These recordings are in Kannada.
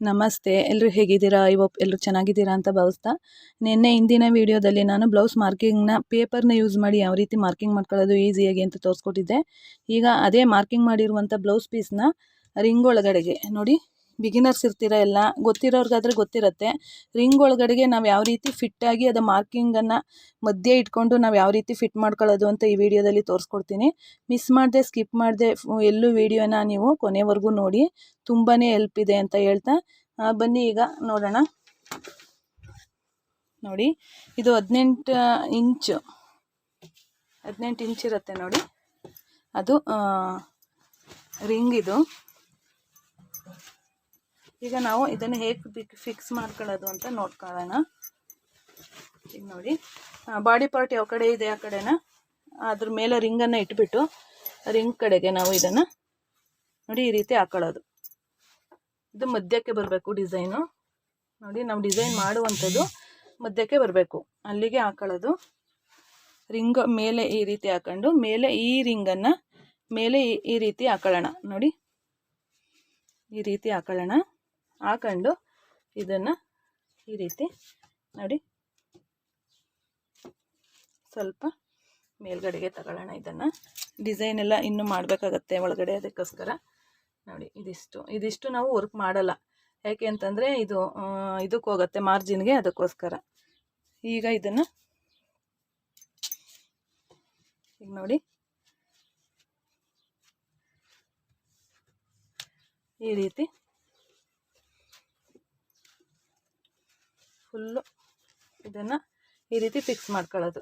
ನಮಸ್ತೆ. ಎಲ್ಲರೂ ಹೇಗಿದ್ದೀರಾ? ಇವತ್ತು ಎಲ್ಲರೂ ಚೆನ್ನಾಗಿದ್ದೀರಾ ಅಂತ ಭಾವಿಸ್ತಾ. ನಿನ್ನೆ ಹಿಂದಿನ ವಿಡಿಯೋದಲ್ಲಿ ನಾನು ಬ್ಲೌಸ್ ಮಾರ್ಕಿಂಗ್ನ ಪೇಪರ್ನ ಯೂಸ್ ಮಾಡಿ ಯಾವ ರೀತಿ ಮಾರ್ಕಿಂಗ್ ಮಾಡ್ಕೊಳ್ಳೋದು ಈಸಿಯಾಗಿ ಅಂತ ತೋರಿಸ್ಕೊಟ್ಟಿದ್ದೆ. ಈಗ ಅದೇ ಮಾರ್ಕಿಂಗ್ ಮಾಡಿರುವಂಥ ಬ್ಲೌಸ್ ಪೀಸ್ನ ರಿಂಗ್ ಒಳಗಡೆಗೆ ನೋಡಿ. ಬಿಗಿನರ್ಸ್ ಇರ್ತೀರ ಎಲ್ಲ, ಗೊತ್ತಿರೋರ್ಗಾದ್ರೆ ಗೊತ್ತಿರುತ್ತೆ. ರಿಂಗ್ ಒಳಗಡೆಗೆ ನಾವು ಯಾವ ರೀತಿ ಫಿಟ್ಟಾಗಿ ಅದು ಮಾರ್ಕಿಂಗನ್ನು ಮಧ್ಯೆ ಇಟ್ಕೊಂಡು ನಾವು ಯಾವ ರೀತಿ ಫಿಟ್ ಮಾಡ್ಕೊಳ್ಳೋದು ಅಂತ ಈ ವಿಡಿಯೋದಲ್ಲಿ ತೋರಿಸ್ಕೊಡ್ತೀನಿ. ಮಿಸ್ ಮಾಡದೆ ಸ್ಕಿಪ್ ಮಾಡದೆ ಎಲ್ಲೂ ವಿಡಿಯೋನ ನೀವು ಕೊನೆವರೆಗೂ ನೋಡಿ. ತುಂಬಾ ಹೆಲ್ಪ್ ಇದೆ ಅಂತ ಹೇಳ್ತಾ. ಬನ್ನಿ ಈಗ ನೋಡೋಣ. ನೋಡಿ, ಇದು ಹದಿನೆಂಟು ಇಂಚು. ಹದಿನೆಂಟು ಇಂಚ್ ಇರುತ್ತೆ ನೋಡಿ. ಅದು ರಿಂಗ್ ಇದು. ಈಗ ನಾವು ಇದನ್ನು ಹೇಗೆ ಫಿಕ್ಸ್ ಮಾಡ್ಕೊಳ್ಳೋದು ಅಂತ ನೋಡ್ಕೊಳ್ಳೋಣ. ಈಗ ನೋಡಿ ಬಾಡಿ ಪಾರ್ಟ್ ಯಾವ ಕಡೆ ಇದೆ ಆ ಕಡೆನ, ಅದ್ರ ಮೇಲೆ ರಿಂಗನ್ನು ಇಟ್ಬಿಟ್ಟು ರಿಂಗ್ ಕಡೆಗೆ ನಾವು ಇದನ್ನು ನೋಡಿ ಈ ರೀತಿ ಹಾಕೊಳ್ಳೋದು. ಇದು ಮಧ್ಯಕ್ಕೆ ಬರಬೇಕು ಡಿಸೈನು ನೋಡಿ, ನಾವು ಡಿಸೈನ್ ಮಾಡುವಂಥದ್ದು ಮಧ್ಯಕ್ಕೆ ಬರಬೇಕು. ಅಲ್ಲಿಗೆ ಹಾಕೊಳ್ಳೋದು. ರಿಂಗ್ ಮೇಲೆ ಈ ರೀತಿ ಹಾಕೊಂಡು, ಮೇಲೆ ಈ ರಿಂಗನ್ನು ಮೇಲೆ ಈ- ಈ ರೀತಿ ಹಾಕೊಳ್ಳೋಣ. ನೋಡಿ, ಈ ರೀತಿ ಹಾಕೊಳ್ಳೋಣ. ಹಾಕೊಂಡು ಇದನ್ನು ಈ ರೀತಿ ನೋಡಿ. ಸ್ವಲ್ಪ ಮೇಲ್ಗಡೆಗೆ ತಗೊಳ್ಳೋಣ ಇದನ್ನು. ಡಿಸೈನ್ ಎಲ್ಲ ಇನ್ನೂ ಮಾಡಬೇಕಾಗತ್ತೆ ಒಳಗಡೆ ಅದಕ್ಕೋಸ್ಕರ. ನೋಡಿ, ಇದಿಷ್ಟು. ಇದಿಷ್ಟು ನಾವು ವರ್ಕ್ ಮಾಡಲ್ಲ. ಯಾಕೆ ಅಂತಂದರೆ ಇದು ಇದಕ್ಕೆ ಹೋಗುತ್ತೆ ಮಾರ್ಜಿನ್ಗೆ ಅದಕ್ಕೋಸ್ಕರ. ಈಗ ಇದನ್ನು ಈಗ ನೋಡಿ. ಈ ರೀತಿ ಫುಲ್ಲು ಇದನ್ನು ಈ ರೀತಿ ಫಿಕ್ಸ್ ಮಾಡ್ಕೊಳ್ಳೋದು.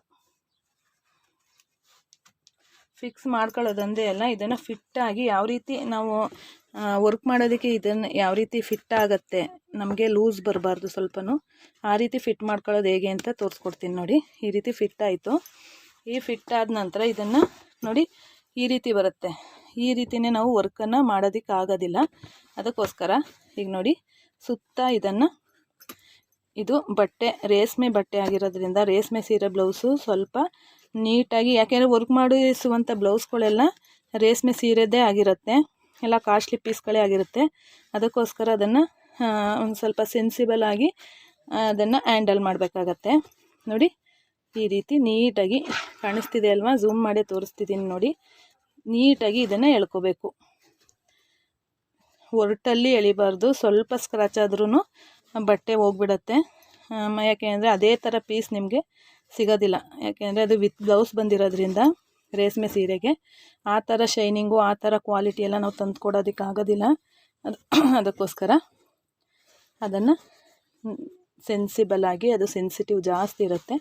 ಫಿಕ್ಸ್ ಮಾಡ್ಕೊಳ್ಳೋದೊಂದೇ ಅಲ್ಲ ಇದನ್ನು ಫಿಟ್ಟಾಗಿ ಯಾವ ರೀತಿ ನಾವು ವರ್ಕ್ ಮಾಡೋದಕ್ಕೆ ಇದನ್ನು ಯಾವ ರೀತಿ ಫಿಟ್ ಆಗುತ್ತೆ, ನಮಗೆ ಲೂಸ್ ಬರಬಾರ್ದು ಸ್ವಲ್ಪನೂ, ಆ ರೀತಿ ಫಿಟ್ ಮಾಡ್ಕೊಳ್ಳೋದು ಹೇಗೆ ಅಂತ ತೋರಿಸ್ಕೊಡ್ತೀನಿ ನೋಡಿ. ಈ ರೀತಿ ಫಿಟ್ ಆಯಿತು. ಈ ಫಿಟ್ ಆದ ನಂತರ ಇದನ್ನು ನೋಡಿ ಈ ರೀತಿ ಬರುತ್ತೆ. ಈ ರೀತಿನೇ ನಾವು ವರ್ಕನ್ನು ಮಾಡೋದಕ್ಕೆ ಆಗೋದಿಲ್ಲ ಅದಕ್ಕೋಸ್ಕರ ಈಗ ನೋಡಿ ಸುತ್ತ ಇದನ್ನು ಇದು ಬಟ್ಟೆ, ರೇಷ್ಮೆ ಬಟ್ಟೆ ಆಗಿರೋದ್ರಿಂದ ರೇಷ್ಮೆ ಸೀರೆ ಬ್ಲೌಸು ಸ್ವಲ್ಪ ನೀಟಾಗಿ, ಯಾಕೆಂದರೆ ವರ್ಕ್ ಮಾಡಿಸುವಂಥ ಬ್ಲೌಸ್ಗಳೆಲ್ಲ ರೇಷ್ಮೆ ಸೀರೆದೇ ಆಗಿರುತ್ತೆ. ಎಲ್ಲ ಕಾಸ್ಟ್ಲಿ ಪೀಸ್ಗಳೇ ಆಗಿರುತ್ತೆ. ಅದಕ್ಕೋಸ್ಕರ ಅದನ್ನು ಒಂದು ಸ್ವಲ್ಪ ಸೆನ್ಸಿಬಲ್ ಆಗಿ ಅದನ್ನು ಹ್ಯಾಂಡಲ್ ಮಾಡಬೇಕಾಗತ್ತೆ. ನೋಡಿ, ಈ ರೀತಿ ನೀಟಾಗಿ ಕಾಣಿಸ್ತಿದೆ ಅಲ್ವಾ? ಝೂಮ್ ಮಾಡಿ ತೋರಿಸ್ತಿದ್ದೀನಿ ನೋಡಿ. ನೀಟಾಗಿ ಇದನ್ನು ಎಳ್ಕೋಬೇಕು. ಒರಟಲ್ಲಿ ಎಳಿಬಾರ್ದು. ಸ್ವಲ್ಪ ಸ್ಕ್ರಾಚ್ ಆದ್ರೂ ಬಟ್ಟೆ ಹೋಗ್ಬಿಡತ್ತೆ. ಯಾಕೆ ಅಂದರೆ ಅದೇ ಥರ ಪೀಸ್ ನಿಮಗೆ ಸಿಗೋದಿಲ್ಲ. ಯಾಕೆಂದರೆ ಅದು ವಿತ್ ಬ್ಲೌಸ್ ಬಂದಿರೋದ್ರಿಂದ, ರೇಷ್ಮೆ ಸೀರೆಗೆ, ಆ ಥರ ಶೈನಿಂಗು ಆ ಥರ ಕ್ವಾಲಿಟಿ ಎಲ್ಲ ನಾವು ತಂದು ಕೊಡೋದಕ್ಕಾಗೋದಿಲ್ಲ ಅದು ಅದಕ್ಕೋಸ್ಕರ ಅದನ್ನು ಸೆನ್ಸಿಬಲ್ ಆಗಿ, ಅದು ಸೆನ್ಸಿಟಿವ್ ಜಾಸ್ತಿ ಇರುತ್ತೆ.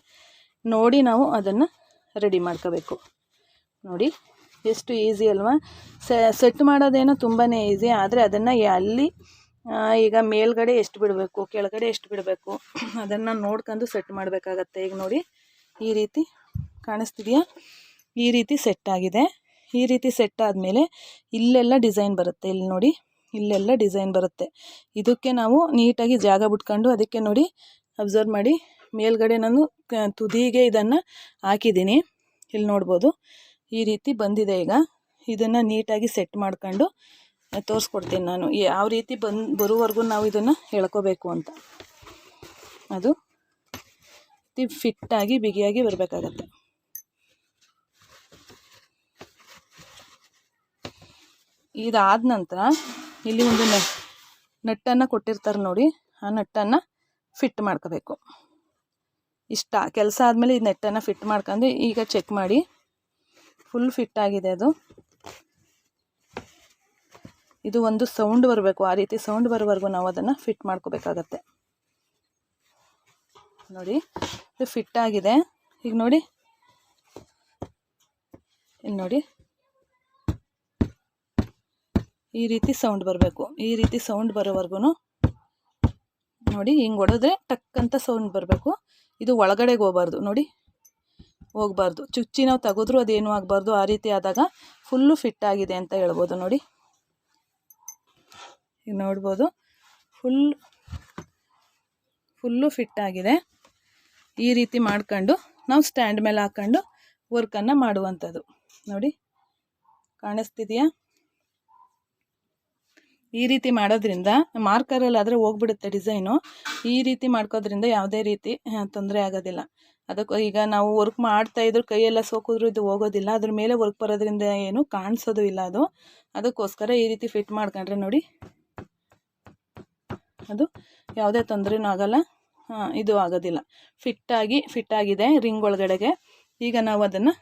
ನೋಡಿ ನಾವು ಅದನ್ನು ರೆಡಿ ಮಾಡ್ಕೋಬೇಕು. ನೋಡಿ, ಎಷ್ಟು ಈಸಿ ಅಲ್ವಾ? ಸೆಟ್ ಮಾಡೋದೇನೋ ತುಂಬಾ ಈಸಿ ಆದರೆ ಅದನ್ನು ಅಲ್ಲಿ ಈಗ ಮೇಲ್ಗಡೆ ಎಷ್ಟು ಬಿಡಬೇಕು, ಕೆಳಗಡೆ ಎಷ್ಟು ಬಿಡಬೇಕು, ಅದನ್ನು ನೋಡ್ಕೊಂಡು ಸೆಟ್ ಮಾಡಬೇಕಾಗತ್ತೆ. ಈಗ ನೋಡಿ, ಈ ರೀತಿ ಕಾಣಿಸ್ತಿದೆಯಾ? ಈ ರೀತಿ ಸೆಟ್ ಆಗಿದೆ. ಈ ರೀತಿ ಸೆಟ್ ಆದಮೇಲೆ ಇಲ್ಲೆಲ್ಲ ಡಿಸೈನ್ ಬರುತ್ತೆ. ಇಲ್ಲಿ ನೋಡಿ, ಇಲ್ಲೆಲ್ಲ ಡಿಸೈನ್ ಬರುತ್ತೆ. ಇದಕ್ಕೆ ನಾವು ನೀಟಾಗಿ ಜಾಗ ಬಿಟ್ಕೊಂಡು ಅದಕ್ಕೆ ನೋಡಿ ಅಬ್ಸರ್ವ್ ಮಾಡಿ, ಮೇಲ್ಗಡೆ ನಾನು ತುದಿಗೆ ಇದನ್ನು ಹಾಕಿದ್ದೀನಿ. ಇಲ್ಲಿ ನೋಡ್ಬೋದು, ಈ ರೀತಿ ಬಂದಿದೆ ಈಗ. ಇದನ್ನು ನೀಟಾಗಿ ಸೆಟ್ ಮಾಡ್ಕೊಂಡು ತೋರಿಸ್ಕೊಡ್ತೀನಿ ನಾನು. ಯಾವ ರೀತಿ ಬಂದು ಬರುವವರೆಗೂ ನಾವು ಇದನ್ನು ಎಳ್ಕೋಬೇಕು ಅಂತ. ಅದು ಫಿಟ್ಟಾಗಿ, ಬಿಗಿಯಾಗಿ ಬರಬೇಕಾಗತ್ತೆ. ಇದಾದ ನಂತರ ಇಲ್ಲಿ ಒಂದು ನೆಟ್ ನಟ್ಟನ್ನು ಕೊಟ್ಟಿರ್ತಾರೆ ನೋಡಿ. ಆ ನಟ್ಟನ್ನು ಫಿಟ್ ಮಾಡ್ಕೋಬೇಕು. ಇಷ್ಟ ಕೆಲಸ ಆದಮೇಲೆ ಈ ನೆಟ್ಟನ್ನು ಫಿಟ್ ಮಾಡ್ಕೊಂಡು ಈಗ ಚೆಕ್ ಮಾಡಿ. ಫುಲ್ ಫಿಟ್ ಆಗಿದೆ ಅದು. ಇದು ಒಂದು ಸೌಂಡ್ ಬರಬೇಕು. ಆ ರೀತಿ ಸೌಂಡ್ ಬರೋವರೆಗೂ ನಾವು ಅದನ್ನು ಫಿಟ್ ಮಾಡ್ಕೋಬೇಕಾಗತ್ತೆ. ನೋಡಿ, ಇದು ಫಿಟ್ ಆಗಿದೆ. ಈಗ ನೋಡಿ. ಇಲ್ಲಿ ನೋಡಿ. ಈ ರೀತಿ ಸೌಂಡ್ ಬರಬೇಕು. ಈ ರೀತಿ ಸೌಂಡ್ ಬರೋವರೆಗೂ ನೋಡಿ, ಹಿಂಗೆ ಹೊಡೆದ್ರೆ ಟಕ್ ಅಂತ ಸೌಂಡ್ ಬರಬೇಕು. ಇದು ಒಳಗಡೆಗೆ ಹೋಗ್ಬಾರ್ದು. ನೋಡಿ, ಹೋಗಬಾರ್ದು. ಚುಚ್ಚಿ ನಾವು ತೆಗೆದ್ರೂ ಅದೇನು ಆಗಬಾರ್ದು. ಆ ರೀತಿ ಆದಾಗ ಫುಲ್ಲು ಫಿಟ್ ಆಗಿದೆ ಅಂತ ಹೇಳ್ಬೋದು. ನೋಡಿ. ಈಗ ನೋಡ್ಬೋದು. ಫುಲ್, ಫುಲ್ಲು ಫಿಟ್ ಆಗಿದೆ. ಈ ರೀತಿ ಮಾಡ್ಕೊಂಡು ನಾವು ಸ್ಟ್ಯಾಂಡ್ ಮೇಲೆ ಹಾಕ್ಕೊಂಡು ವರ್ಕನ್ನು ಮಾಡುವಂಥದ್ದು. ನೋಡಿ, ಕಾಣಿಸ್ತಿದೆಯಾ? ಈ ರೀತಿ ಮಾಡೋದ್ರಿಂದ ಮಾರ್ಕರಲ್ಲಿ ಆದರೆ ಹೋಗ್ಬಿಡುತ್ತೆ ಡಿಸೈನು. ಈ ರೀತಿ ಮಾಡ್ಕೋದ್ರಿಂದ ಯಾವುದೇ ರೀತಿ ತೊಂದರೆ ಆಗೋದಿಲ್ಲ. ಅದಕ್ಕೆ ಈಗ ನಾವು ವರ್ಕ್ ಮಾಡ್ತಾ ಇದ್ರು ಕೈಯೆಲ್ಲ ಸೋಕಿದ್ರು ಇದು ಹೋಗೋದಿಲ್ಲ. ಅದ್ರ ಮೇಲೆ ವರ್ಕ್ ಬರೋದ್ರಿಂದ ಏನು ಕಾಣಿಸೋದು ಇಲ್ಲ ಅದು. ಅದಕ್ಕೋಸ್ಕರ ಈ ರೀತಿ ಫಿಟ್ ಮಾಡ್ಕೊಂಡ್ರೆ ನೋಡಿ. ಅದು ಯಾವುದೇ ತೊಂದರೆನೂ ಆಗೋಲ್ಲ ಇದು ಆಗೋದಿಲ್ಲ. ಫಿಟ್ಟಾಗಿ, ಫಿಟ್ಟಾಗಿದೆ ರಿಂಗ್ ಒಳಗಡೆಗೆ ಈಗ ನಾವು ಅದನ್ನು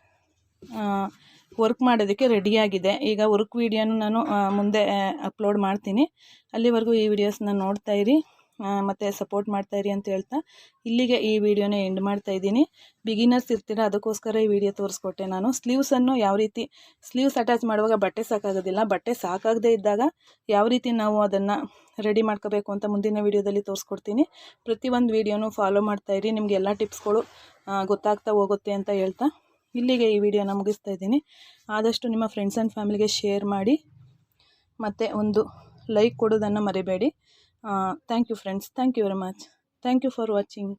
ವರ್ಕ್ ಮಾಡೋದಕ್ಕೆ ರೆಡಿಯಾಗಿದೆ. ಈಗ ವರ್ಕ್ ವೀಡಿಯೋನು ನಾನು ಮುಂದೆ ಅಪ್ಲೋಡ್ ಮಾಡ್ತೀನಿ. ಅಲ್ಲಿವರೆಗೂ ಈ ವಿಡಿಯೋಸ್ನ ನೋಡ್ತಾ ಇರಿ. ಮತ್ತು ಸಪೋರ್ಟ್ ಮಾಡ್ತಾ ಇರಿ ಅಂತ ಹೇಳ್ತಾ ಇಲ್ಲಿಗೆ ಈ ವಿಡಿಯೋನ ಎಂಡ್ ಮಾಡ್ತಾ ಇದ್ದೀನಿ. ಬಿಗಿನರ್ಸ್ ಇರ್ತೀರ, ಅದಕ್ಕೋಸ್ಕರ ಈ ವಿಡಿಯೋ ತೋರಿಸ್ಕೊಟ್ಟೆ ನಾನು. ಸ್ಲೀವ್ಸನ್ನು ಯಾವ ರೀತಿ ಸ್ಲೀವ್ಸ್ ಅಟ್ಯಾಚ್ ಮಾಡುವಾಗ ಬಟ್ಟೆ ಸಾಕಾಗೋದಿಲ್ಲ. ಬಟ್ಟೆ ಸಾಕಾಗದೇ ಇದ್ದಾಗ ಯಾವ ರೀತಿ ನಾವು ಅದನ್ನು ರೆಡಿ ಮಾಡ್ಕೋಬೇಕು ಅಂತ ಮುಂದಿನ ವಿಡಿಯೋದಲ್ಲಿ ತೋರಿಸ್ಕೊಡ್ತೀನಿ. ಪ್ರತಿಯೊಂದು ವೀಡಿಯೋನು ಫಾಲೋ ಮಾಡ್ತಾ ಇರಿ. ನಿಮಗೆ ಎಲ್ಲ ಟಿಪ್ಸ್ಗಳು ಗೊತ್ತಾಗ್ತಾ ಹೋಗುತ್ತೆ ಅಂತ ಹೇಳ್ತಾ ಇಲ್ಲಿಗೆ ಈ ವಿಡಿಯೋನ ಮುಗಿಸ್ತಾ ಇದ್ದೀನಿ. ಆದಷ್ಟು ನಿಮ್ಮ ಫ್ರೆಂಡ್ಸ್ ಆ್ಯಂಡ್ ಫ್ಯಾಮಿಲಿಗೆ ಶೇರ್ ಮಾಡಿ, ಮತ್ತು ಒಂದು ಲೈಕ್ ಕೊಡೋದನ್ನು ಮರಿಬೇಡಿ. thank you friends thank you very much thank you for watching